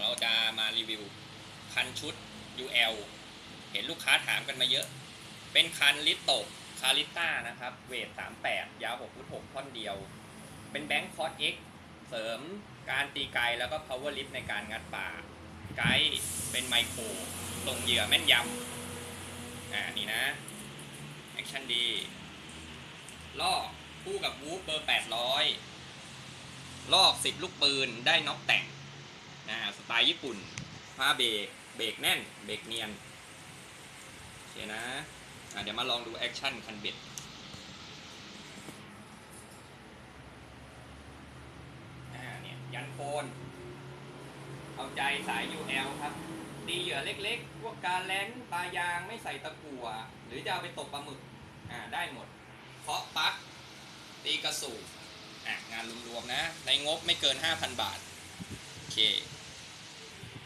เราจะมารีวิวคันชุด UL เห็นลูกค้าถามกันมาเยอะ เป็นคันลิตโตคาลิต้านะครับ เวท 38 ยาว6ฟุต6ท่อนเดียว เป็นแบงค์คอร์ด X เสริมการตีไกลแล้วก็พาวเวอร์ลิฟในการงัดป่า ไกด์เป็นไมโครตรงเหยื่อแม่นยำ อ่า นี่นะ แอคชั่นดี ลอกคู่กับวูฟเบอร์ 800 ลอก 10 ลูกปืนได้น็อกแต่ง นะสไตล์ญี่ปุ่นผ้าเบรกเบรกแน่น เบรกเนียนโอเคนะะเดี๋ยวมาลองดูแอคชั่นคันเบ็ดเนี่ยยันโคนเอาใจสาย UL ครับตีเหยื่อเล็กๆ พวกการแลนปลายางไม่ใส่ตะกั่ว หรือจะเอาไปตกปลาหมึกอ่าได้หมดเคาะปั๊กตีกระสูบอะงานรวมๆนะ ในงบไม่เกิน 5,000 บาท โอเค